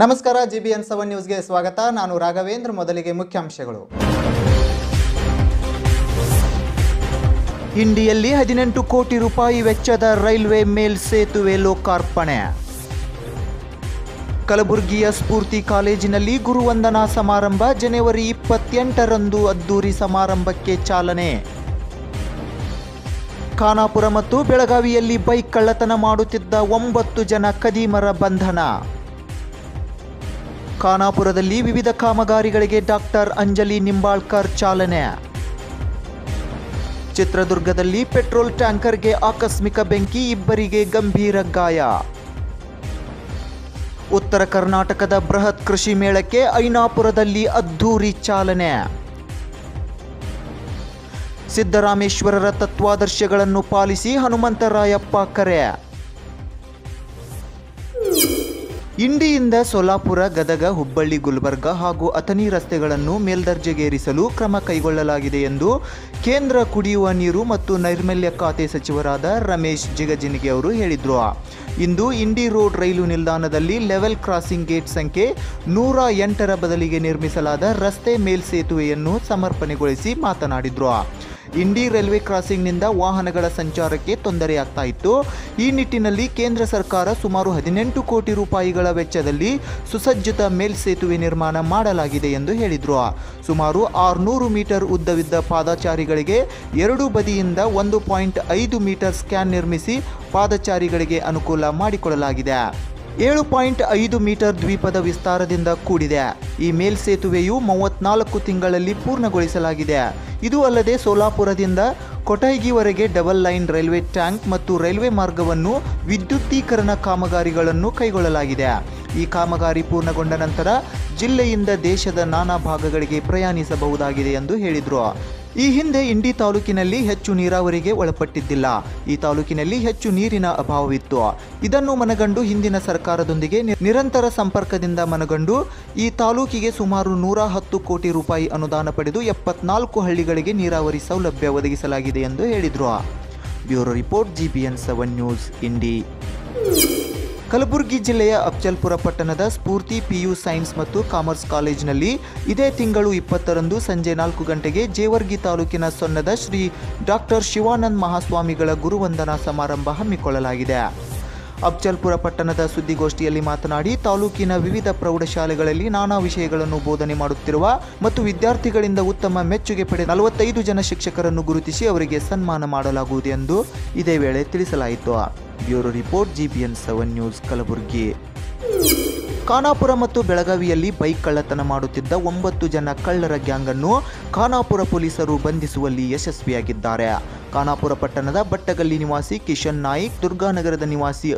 ನಮಸ್ಕಾರ G B N seven ನ್ಯೂಸ್ಗೆ ಸ್ವಾಗತ. ನಾನು ರಾಘವೇಂದ್ರ, ಮೊದಲಿಗೆ ಮುಖ್ಯಾಂಶಗಳು. ಇಂಡಿಯಲ್ಲಿ ಹದಿನೆಂಟು ಕೋಟಿ ರೂಪಾಯಿ ವೆಚ್ಚದ ರೈಲ್ವೆ ಮೇಲ್ ಸೇತುವೆ ಲೋಕಾರ್ಪಣೆ. ಕಲಬುರಗಿಯ ಸ್ಫೂರ್ತಿ ಕಾಲೇಜಿನಲ್ಲಿ ಗುರುವಂದನಾ ಸಮಾರಂಭ ಜನವರಿ ಇಪ್ಪತ್ತೆಂಟರಂದು ಅದ್ದೂರಿ ಸಮಾರಂಭಕ್ಕೆ ಚಾಲನೆ. ಖಾನಾಪುರ ಮತ್ತು ಬೆಳಗಾವಿಯಲ್ಲಿ ಬೈಕ್ ಕಳ್ಳತನ ಮಾಡುತ್ತಿದ್ದ ಒಂಬತ್ತು ಜನ ಕದೀಮರ ಬಂಧನ. ಖಾನಾಪುರದಲ್ಲಿ ವಿವಿಧ ಕಾಮಗಾರಿಗಳಿಗೆ ಡಾಕ್ಟರ್ ಅಂಜಲಿ ನಿಂಬಾಳ್ಕರ್ ಚಾಲನೆ. ಚಿತ್ರದುರ್ಗದಲ್ಲಿ ಪೆಟ್ರೋಲ್ ಟ್ಯಾಂಕರ್ಗೆ ಆಕಸ್ಮಿಕ ಬೆಂಕಿ, ಇಬ್ಬರಿಗೆ ಗಂಭೀರ ಗಾಯ. ಉತ್ತರ ಕರ್ನಾಟಕದ ಬೃಹತ್ ಕೃಷಿ ಮೇಳಕ್ಕೆ ಐನಾಪುರದಲ್ಲಿ ಅದ್ಧೂರಿ ಚಾಲನೆ. ಸಿದ್ದರಾಮೇಶ್ವರರ ತತ್ವಾದರ್ಶಗಳನ್ನು ಪಾಲಿಸಿ ಹನುಮಂತರಾಯಪ್ಪ ಕರೆ. ಇಂಡಿಯಿಂದ ಸೋಲಾಪುರ, ಗದಗ, ಹುಬ್ಬಳ್ಳಿ, ಗುಲ್ಬರ್ಗ ಹಾಗೂ ಅಥಣಿ ರಸ್ತೆಗಳನ್ನು ಮೇಲ್ದರ್ಜೆಗೇರಿಸಲು ಕ್ರಮ ಕೈಗೊಳ್ಳಲಾಗಿದೆ ಎಂದು ಕೇಂದ್ರ ಕುಡಿಯುವ ನೀರು ಮತ್ತು ನೈರ್ಮಲ್ಯ ಖಾತೆ ಸಚಿವರಾದ ರಮೇಶ್ ಜಿಗಜಿನಿಗೆ ಅವರು ಹೇಳಿದರು. ಇಂದು ಇಂಡಿ ರೋಡ್ ರೈಲು ನಿಲ್ದಾಣದಲ್ಲಿ ಲೆವೆಲ್ ಕ್ರಾಸಿಂಗ್ ಗೇಟ್ ಸಂಖ್ಯೆ ನೂರ ಎಂಟರ ಬದಲಿಗೆ ನಿರ್ಮಿಸಲಾದ ರಸ್ತೆ ಮೇಲ್ಸೇತುವೆಯನ್ನು ಸಮರ್ಪಣೆಗೊಳಿಸಿ ಮಾತನಾಡಿದರು. ಇಂಡಿ ರೈಲ್ವೆ ಕ್ರಾಸಿಂಗ್ನಿಂದ ವಾಹನಗಳ ಸಂಚಾರಕ್ಕೆ ತೊಂದರೆಯಾಗ್ತಾ ಇತ್ತು. ಈ ನಿಟ್ಟಿನಲ್ಲಿ ಕೇಂದ್ರ ಸರ್ಕಾರ ಸುಮಾರು ಹದಿನೆಂಟು ಕೋಟಿ ರೂಪಾಯಿಗಳ ವೆಚ್ಚದಲ್ಲಿ ಸುಸಜ್ಜಿತ ಮೇಲ್ಸೇತುವೆ ನಿರ್ಮಾಣ ಮಾಡಲಾಗಿದೆ ಎಂದು ಹೇಳಿದರು. ಸುಮಾರು ಆರುನೂರು ಮೀಟರ್ ಉದ್ದವಿದ್ದ ಪಾದಚಾರಿಗಳಿಗೆ ಎರಡು ಬದಿಯಿಂದ ಒಂದು ಪಾಯಿಂಟ್ ಐದು ಮೀಟರ್ ಸ್ಕ್ಯಾನ್ ನಿರ್ಮಿಸಿ ಪಾದಚಾರಿಗಳಿಗೆ ಅನುಕೂಲ ಮಾಡಿಕೊಡಲಾಗಿದೆ. ಏಳು ಪಾಯಿಂಟ್ ಐದು ಮೀಟರ್ ದ್ವೀಪದ ವಿಸ್ತಾರದಿಂದ ಕೂಡಿದೆ. ಈ ಮೇಲ್ಸೇತುವೆಯು ಮೂವತ್ನಾಲ್ಕು ತಿಂಗಳಲ್ಲಿ ಪೂರ್ಣಗೊಳಿಸಲಾಗಿದೆ. ಇದು ಅಲ್ಲದೆ ಸೋಲಾಪುರದಿಂದ ಕೊಟೈಗಿವರೆಗೆ ಡಬಲ್ ಲೈನ್ ರೈಲ್ವೆ ಟ್ಯಾಂಕ್ ಮತ್ತು ರೈಲ್ವೆ ಮಾರ್ಗವನ್ನು ವಿದ್ಯುತ್ತೀಕರಣ ಕಾಮಗಾರಿಗಳನ್ನು ಕೈಗೊಳ್ಳಲಾಗಿದೆ. ಈ ಕಾಮಗಾರಿ ಪೂರ್ಣಗೊಂಡ ನಂತರ ಜಿಲ್ಲೆಯಿಂದ ದೇಶದ ನಾನಾ ಭಾಗಗಳಿಗೆ ಪ್ರಯಾಣಿಸಬಹುದಾಗಿದೆ ಎಂದು ಹೇಳಿದರು. ಈ ಹಿಂದೆ ಇಂಡಿ ತಾಲೂಕಿನಲ್ಲಿ ಹೆಚ್ಚು ನೀರಾವರಿಗೆ ಒಳಪಟ್ಟಿದ್ದಿಲ್ಲ. ಈ ತಾಲೂಕಿನಲ್ಲಿ ಹೆಚ್ಚು ನೀರಿನ ಅಭಾವವಿತ್ತು. ಇದನ್ನು ಮನಗಂಡು ಹಿಂದಿನ ಸರ್ಕಾರದೊಂದಿಗೆ ನಿರಂತರ ಸಂಪರ್ಕದಿಂದ ಮನಗಂಡು ಈ ತಾಲೂಕಿಗೆ ಸುಮಾರು ನೂರ ಹತ್ತು ಕೋಟಿ ರೂಪಾಯಿ ಅನುದಾನ ಪಡೆದು ಎಪ್ಪತ್ನಾಲ್ಕು ಹಳ್ಳಿಗಳಿಗೆ ನೀರಾವರಿ ಸೌಲಭ್ಯ ಒದಗಿಸಲಾಗಿದೆ ಎಂದು ಹೇಳಿದರು. Bureau report, GBN seven news, Indi. Kalaburagi ಜಿಲ್ಲೆಯ ಅಫ್ಜಲ್ಪುರ ಪಟ್ಟಣದ ಸ್ಫೂರ್ತಿ ಪಿಯು ಸೈನ್ಸ್ ಮತ್ತು ಕಾಮರ್ಸ್ ಕಾಲೇಜಿನಲ್ಲಿ ಇದೇ ತಿಂಗಳು ಇಪ್ಪತ್ತರಂದು ಸಂಜೆ ನಾಲ್ಕು ಗಂಟೆಗೆ ಜೇವರ್ಗಿ ತಾಲೂಕಿನ ಸೊನ್ನದ ಶ್ರೀ ಡಾಕ್ಟರ್ ಶಿವಾನಂದ್ ಮಹಾಸ್ವಾಮಿಗಳ ಗುರುವಂದನಾ ಸಮಾರಂಭ ಹಮ್ಮಿಕೊಳ್ಳಲಾಗಿದೆ. ಅಫ್ಜಲ್ಪುರ ಪಟ್ಟಣದ ಸುದ್ದಿಗೋಷ್ಠಿಯಲ್ಲಿ ಮಾತನಾಡಿ, ತಾಲೂಕಿನ ವಿವಿಧ ಪ್ರೌಢಶಾಲೆಗಳಲ್ಲಿ ನಾನಾ ವಿಷಯಗಳನ್ನು ಬೋಧನೆ ಮಾಡುತ್ತಿರುವ ಮತ್ತು ವಿದ್ಯಾರ್ಥಿಗಳಿಂದ ಉತ್ತಮ ಮೆಚ್ಚುಗೆ ಪಡೆದ ನಲವತ್ತೈದು ಜನ ಶಿಕ್ಷಕರನ್ನು ಗುರುತಿಸಿ ಅವರಿಗೆ ಸನ್ಮಾನ ಮಾಡಲಾಗುವುದು ಎಂದು ಇದೇ ವೇಳೆ ತಿಳಿಸಲಾಯಿತು. Bureau report, GBN seven news, Kalaburagi. Khanapur ಮತ್ತು ಬೆಳಗಾವಿಯಲ್ಲಿ ಬೈಕ್ ಕಳ್ಳತನ ಮಾಡುತ್ತಿದ್ದ ಒಂಬತ್ತು ಜನ ಕಳ್ಳರ ಗ್ಯಾಂಗ್ ಅನ್ನು ಖಾನಾಪುರ ಪೊಲೀಸರು ಬಂಧಿಸುವಲ್ಲಿ ಯಶಸ್ವಿಯಾಗಿದ್ದಾರೆ. ಖಾನಾಪುರ ಪಟ್ಟಣದ ಬಟ್ಟಗಲ್ಲಿ ನಿವಾಸಿ ಕಿಶನ್ ನಾಯ್ಕ್, ದುರ್ಗಾನಗರದ ನಿವಾಸಿ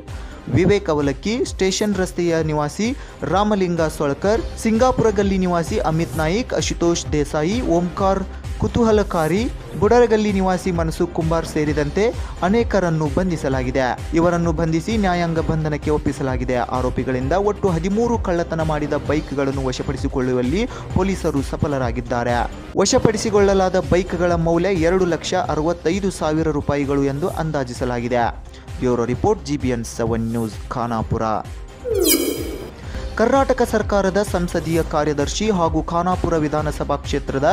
ವಿವೇಕ್ ಅವಲಕ್ಕಿ, ಸ್ಟೇಷನ್ ರಸ್ತೆಯ ನಿವಾಸಿ ರಾಮಲಿಂಗ ಸೊಳ್ಕರ್ ಸಿಂಗಾಪುರ ಗಲ್ಲಿ ನಿವಾಸಿ ಅಮಿತ್ ನಾಯ್ಕ್, ಅಶುತೋಷ್ ದೇಸಾಯಿ, ಓಂಕಾರ್ ಕುತೂಹಲಕಾರಿ ಬುಡರಗಲ್ಲಿ ನಿವಾಸಿ ಮನಸು ಕುಂಬಾರ್ ಸೇರಿದಂತೆ ಅನೇಕರನ್ನು ಬಂಧಿಸಲಾಗಿದೆ. ಇವರನ್ನು ಬಂಧಿಸಿ ನ್ಯಾಯಾಂಗ ಬಂಧನಕ್ಕೆ ಒಪ್ಪಿಸಲಾಗಿದೆ. ಆರೋಪಿಗಳಿಂದ ಒಟ್ಟು ಹದಿಮೂರು ಕಳ್ಳತನ ಮಾಡಿದ ಬೈಕ್ಗಳನ್ನು ವಶಪಡಿಸಿಕೊಳ್ಳುವಲ್ಲಿ ಪೊಲೀಸರು ಸಫಲರಾಗಿದ್ದಾರೆ. ವಶಪಡಿಸಿಕೊಳ್ಳಲಾದ ಬೈಕ್ಗಳ ಮೌಲ್ಯ ಎರಡು ಲಕ್ಷ ಅರವತ್ತೈದು ಸಾವಿರ ರೂಪಾಯಿಗಳು ಎಂದು ಅಂದಾಜಿಸಲಾಗಿದೆ. Bureau report GBN seven news Khanapur. Karnataka ಸರ್ಕಾರದ ಸಂಸದೀಯ ಕಾರ್ಯದರ್ಶಿ ಹಾಗೂ ಖಾನಾಪುರ ವಿಧಾನಸಭಾ ಕ್ಷೇತ್ರದ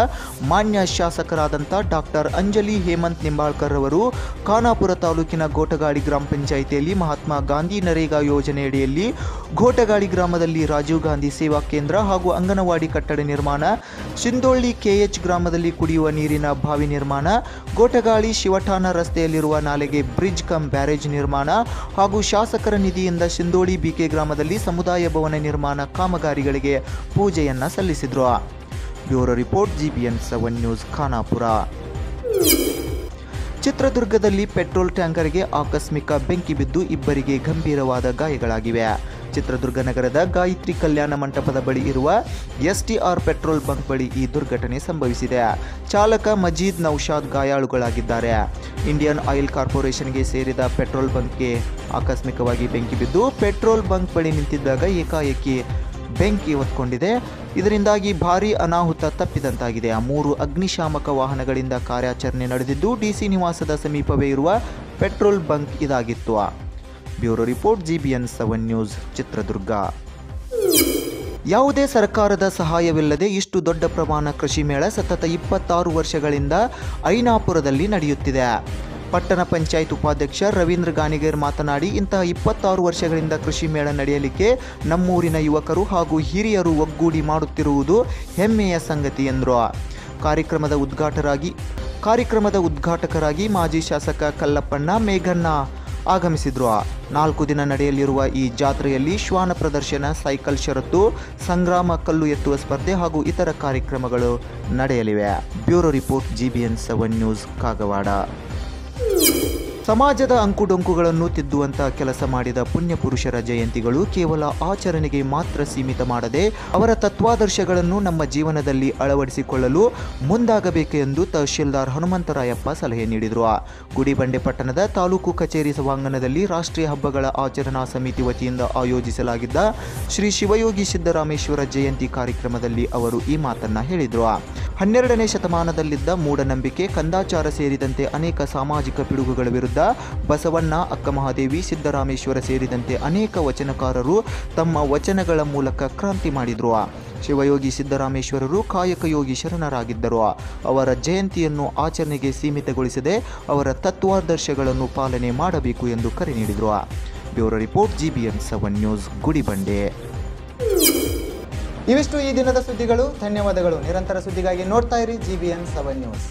ಮಾನ್ಯ ಶಾಸಕರಾದಂಥ ಡಾಕ್ಟರ್ ಅಂಜಲಿ ಹೇಮಂತ್ ನಿಂಬಾಳ್ಕರ್ ಅವರು ಖಾನಾಪುರ ತಾಲೂಕಿನ ಗೋಟಗಾಡಿ ಗ್ರಾಮ ಪಂಚಾಯಿತಿಯಲ್ಲಿ ಮಹಾತ್ಮ ಗಾಂಧಿ ನರೇಗಾ ಯೋಜನೆಯಡಿಯಲ್ಲಿ ಘೋಟಗಾಡಿ ಗ್ರಾಮದಲ್ಲಿ ರಾಜೀವ್ ಗಾಂಧಿ ಸೇವಾ ಕೇಂದ್ರ ಹಾಗೂ ಅಂಗನವಾಡಿ ಕಟ್ಟಡ ನಿರ್ಮಾಣ ಸಿಂದೋಳ್ಳಿ ಕೆಎಚ್ ಗ್ರಾಮದಲ್ಲಿ ಕುಡಿಯುವ ನೀರಿನ ಬಾವಿ ನಿರ್ಮಾಣ ಘೋಟಗಾಳಿ ಶಿವಠಾಣ ರಸ್ತೆಯಲ್ಲಿರುವ ನಾಲೆಗೆ ಬ್ರಿಡ್ಜ್ ಕಮ್ ಬ್ಯಾರೇಜ್ ನಿರ್ಮಾಣ ಹಾಗೂ ಶಾಸಕರ ನಿಧಿಯಿಂದ ಸಿಂದೋಳಿ ಬಿಕೆ ಗ್ರಾಮದಲ್ಲಿ ಸಮುದಾಯ ಭವನ ನಿರ್ಮಾಣ ಕಾಮಗಾರಿಗಳಿಗೆ ಪೂಜೆಯನ್ನ ಸಲ್ಲಿಸಿದ್ರು. Bureau report, GBN seven news, Khanapur. ಚಿತ್ರದುರ್ಗದಲ್ಲಿ ಪೆಟ್ರೋಲ್ ಟ್ಯಾಂಕರ್ಗೆ ಆಕಸ್ಮಿಕ ಬೆಂಕಿ ಬಿದ್ದು ಇಬ್ಬರಿಗೆ ಗಂಭೀರವಾದ ಗಾಯಗಳಾಗಿವೆ. ಚಿತ್ರದುರ್ಗ ನಗರದ ಗಾಯತ್ರಿ ಕಲ್ಯಾಣ ಮಂಟಪದ ಬಳಿ ಇರುವ ಎಸ್ಟಿಆರ್ ಪೆಟ್ರೋಲ್ ಬಂಕ್ ಬಳಿ ಈ ದುರ್ಘಟನೆ ಸಂಭವಿಸಿದೆ. ಚಾಲಕ ಮಜೀದ್ ನೌಶಾದ್ ಗಾಯಾಳುಗಳಾಗಿದ್ದಾರೆ. ಇಂಡಿಯನ್ ಆಯಿಲ್ ಕಾರ್ಪೊರೇಷನ್ಗೆ ಸೇರಿದ ಪೆಟ್ರೋಲ್ ಬಂಕ್ಗೆ ಆಕಸ್ಮಿಕವಾಗಿ ಬೆಂಕಿ ಬಿದ್ದು ಪೆಟ್ರೋಲ್ ಬಂಕ್ ಬಳಿ ನಿಂತಿದ್ದಾಗ ಏಕಾಏಕಿ ಬೆಂಕಿ ಹೊತ್ಕೊಂಡಿದೆ. ಇದರಿಂದಾಗಿ ಭಾರೀ ಅನಾಹುತ ತಪ್ಪಿದಂತಾಗಿದೆ. ಮೂರು ಅಗ್ನಿಶಾಮಕ ವಾಹನಗಳಿಂದ ಕಾರ್ಯಾಚರಣೆ ನಡೆದಿದ್ದು ಡಿಸಿ ನಿವಾಸದ ಸಮೀಪವೇ ಇರುವ ಪೆಟ್ರೋಲ್ ಬಂಕ್ ಇದಾಗಿತ್ತು. Bureau report GBN seven news Chitradurga. ಯಾವುದೇ ಸರ್ಕಾರದ ಸಹಾಯವಿಲ್ಲದೆ ಇಷ್ಟು ದೊಡ್ಡ ಪ್ರಮಾಣ ಕೃಷಿ ಮೇಳ ಸತತ ಇಪ್ಪತ್ತಾರು ವರ್ಷಗಳಿಂದ ಐನಾಪುರದಲ್ಲಿ ನಡೆಯುತ್ತಿದೆ. ಪಟ್ಟಣ ಪಂಚಾಯತ್ ಉಪಾಧ್ಯಕ್ಷ ರವೀಂದ್ರ ಗಾನಿಗೇರ್ ಮಾತನಾಡಿ, ಇಂತಹ ಇಪ್ಪತ್ತಾರು ವರ್ಷಗಳಿಂದ ಕೃಷಿ ಮೇಳ ನಡೆಯಲಿಕ್ಕೆ ನಮ್ಮೂರಿನ ಯುವಕರು ಹಾಗೂ ಹಿರಿಯರು ಒಗ್ಗೂಡಿ ಮಾಡುತ್ತಿರುವುದು ಹೆಮ್ಮೆಯ ಸಂಗತಿ ಎಂದರು. ಕಾರ್ಯಕ್ರಮದ ಉದ್ಘಾಟರಾಗಿ, ಕಾರ್ಯಕ್ರಮದ ಉದ್ಘಾಟಕರಾಗಿ ಮಾಜಿ ಶಾಸಕ ಕಲ್ಲಪ್ಪಣ್ಣ ಮೇಘಣ್ಣ. ಆಗಮಿಸಿದ್ರು. ನಾಲ್ಕು ದಿನ ನಡೆಯಲಿರುವ ಈ ಜಾತ್ರೆಯಲ್ಲಿ ಶ್ವಾನ ಪ್ರದರ್ಶನ, ಸೈಕಲ್ ಷರತ್ತು, ಸಂಗ್ರಾಮ, ಕಲ್ಲು ಎತ್ತುವ ಸ್ಪರ್ಧೆ ಹಾಗೂ ಇತರ ಕಾರ್ಯಕ್ರಮಗಳು ನಡೆಯಲಿವೆ. Bureau report GBN seven news Kagwad. ಸಮಾಜದ ಅಂಕುಡೊಂಕುಗಳನ್ನು ತಿದ್ದುವಂತ ಕೆಲಸ ಮಾಡಿದ ಪುಣ್ಯ ಪುರುಷರ ಜಯಂತಿಗಳು ಕೇವಲ ಆಚರಣೆಗೆ ಮಾತ್ರ ಸೀಮಿತ ಮಾಡದೆ ಅವರ ತತ್ವಾದರ್ಶಗಳನ್ನು ನಮ್ಮ ಜೀವನದಲ್ಲಿ ಅಳವಡಿಸಿಕೊಳ್ಳಲು ಮುಂದಾಗಬೇಕು ಎಂದು ತಹಶೀಲ್ದಾರ್ ಹನುಮಂತರಾಯಪ್ಪ ಸಲಹೆ ನೀಡಿದರು. ಗುಡಿಬಂಡೆ ಪಟ್ಟಣದ ತಾಲೂಕು ಕಚೇರಿ ಸಭಾಂಗಣದಲ್ಲಿ ರಾಷ್ಟ್ರೀಯ ಹಬ್ಬಗಳ ಆಚರಣಾ ಸಮಿತಿ ವತಿಯಿಂದ ಆಯೋಜಿಸಲಾಗಿದ್ದ ಶ್ರೀ ಶಿವಯೋಗಿ ಸಿದ್ದರಾಮೇಶ್ವರ ಜಯಂತಿ ಕಾರ್ಯಕ್ರಮದಲ್ಲಿ ಅವರು ಈ ಮಾತನ್ನ ಹೇಳಿದರು. ಹನ್ನೆರಡನೇ ಶತಮಾನದಲ್ಲಿದ್ದ ಮೂಢನಂಬಿಕೆ, ಕಂದಾಚಾರ ಸೇರಿದಂತೆ ಅನೇಕ ಸಾಮಾಜಿಕ ಪಿಡುಗುಗಳ ವಿರುದ್ಧ ಬಸವಣ್ಣ ಅಕ್ಕಮಹಾದೇವಿ ಸಿದ್ದರಾಮೇಶ್ವರ ಸೇರಿದಂತೆ ಅನೇಕ ವಚನಕಾರರು ತಮ್ಮ ವಚನಗಳ ಮೂಲಕ ಕ್ರಾಂತಿ ಮಾಡಿದರು. ಶಿವಯೋಗಿ ಸಿದ್ದರಾಮೇಶ್ವರರು ಕಾಯಕಯೋಗಿ ಶರಣರಾಗಿದ್ದರು. ಅವರ ಜಯಂತಿಯನ್ನು ಆಚರಣೆಗೆ ಸೀಮಿತಗೊಳಿಸದೆ ಅವರ ತತ್ವಾದರ್ಶಗಳನ್ನು ಪಾಲನೆ ಮಾಡಬೇಕು ಎಂದು ಕರೆ ನೀಡಿದರು. Bureau report, GBN seven news, Gudibande. ಇವಿಷ್ಟು ಈ ದಿನದ ಸುದ್ದಿಗಳು. ಧನ್ಯವಾದಗಳು. ನಿರಂತರ ಸುದ್ದಿಗಾಗಿ ನೋಡ್ತಾ ಇರಿ G B N seven news.